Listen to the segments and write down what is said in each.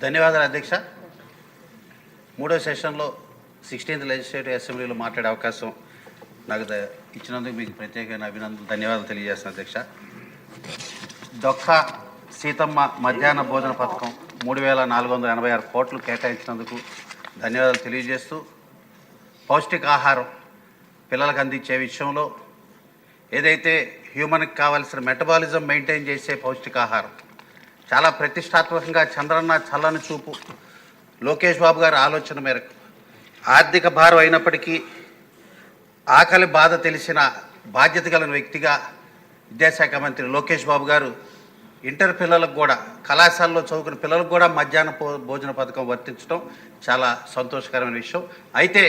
ధన్యవాదాలు అధ్యక్ష. మూడో సెషన్లో సిక్స్టీన్త్ లెజిస్లేటివ్ అసెంబ్లీలో మాట్లాడే అవకాశం నాకు ద- ఇచ్చినందుకు మీకు ప్రత్యేకమైన అభినందన ధన్యవాదాలు తెలియజేస్తాను అధ్యక్ష. దొక్క సీతమ్మ మధ్యాహ్న భోజన పథకం మూడు వేల నాలుగు వందల ఎనభై ఆరు కోట్లు కేటాయించినందుకు ధన్యవాదాలు తెలియజేస్తూ పౌష్టికాహారం పిల్లలకు అందించే విషయంలో ఏదైతే హ్యూమన్కి కావాల్సిన మెటబాలిజం మెయింటైన్ చేసే పౌష్టికాహారం చాలా ప్రతిష్టాత్మకంగా చంద్రన్న చల్లని చూపు. లోకేష్ బాబు గారి ఆలోచన మేరకు. ఆర్థిక భారం అయినప్పటికీ ఆకలి బాధ తెలిసిన బాధ్యత గల వ్యక్తిగా విద్యాశాఖ మంత్రి లోకేష్ బాబు గారు ఇంటర్ పిల్లలకు కూడా కళాశాలలో చదువుకున్న పిల్లలకు కూడా మధ్యాహ్న భోజన పథకం వర్తించడం చాలా సంతోషకరమైన విషయం. అయితే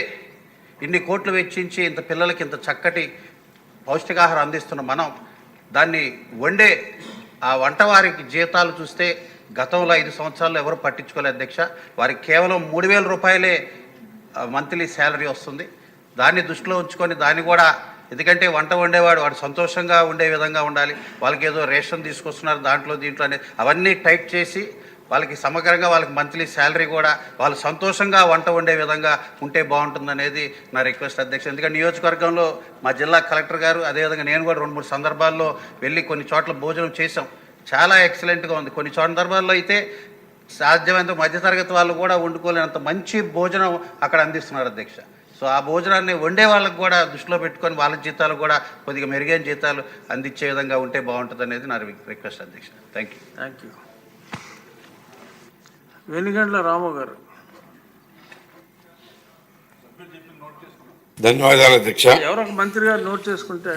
ఇన్ని కోట్లు వెచ్చించి ఇంత పిల్లలకి ఇంత చక్కటి పౌష్టికాహారం అందిస్తున్న మనం దాన్ని వండే ఆ వంటవారికి జీతాలు చూస్తే గతంలో ఐదు సంవత్సరాల్లో ఎవరు పట్టించుకోలేదు అధ్యక్ష. వారికి కేవలం మూడు వేల రూపాయలే మంత్లీ శాలరీ వస్తుంది. దాన్ని దృష్టిలో ఉంచుకొని దాన్ని కూడా ఎందుకంటే వంట వండేవాడు వాడు సంతోషంగా ఉండే విధంగా ఉండాలి. వాళ్ళకి ఏదో రేషన్ తీసుకొస్తున్నారు దాంట్లో దీంట్లో అనేది అవన్నీ టైప్ చేసి వాళ్ళకి సమగ్రంగా వాళ్ళకి మంత్లీ శాలరీ కూడా వాళ్ళు సంతోషంగా వంట వండే విధంగా ఉంటే బాగుంటుందనేది నా రిక్వెస్ట్ అధ్యక్ష. ఎందుకంటే నియోజకవర్గంలో మా జిల్లా కలెక్టర్ గారు అదేవిధంగా నేను కూడా రెండు మూడు సందర్భాల్లో వెళ్ళి కొన్ని చోట్ల భోజనం చేశాం. చాలా ఎక్సలెంట్గా ఉంది. కొన్ని సందర్భాల్లో అయితే సాధ్యమైనంత మధ్యతరగతి వాళ్ళు కూడా వండుకోలేనంత మంచి భోజనం అక్కడ అందిస్తున్నారు అధ్యక్ష. సో ఆ భోజనాన్ని వండే వాళ్ళకి కూడా దృష్టిలో పెట్టుకొని వాళ్ళ జీతాలు కూడా కొద్దిగా మెరుగైన జీతాలు అందించే విధంగా ఉంటే బాగుంటుంది అనేది నా రిక్వెస్ట్ అధ్యక్ష. Thank you thank you Venugandla Ramu garu. ధన్యవాదాలు అధ్యక్ష. ఎవరొక మంత్రి గారు నోట్ చేసుకుంటే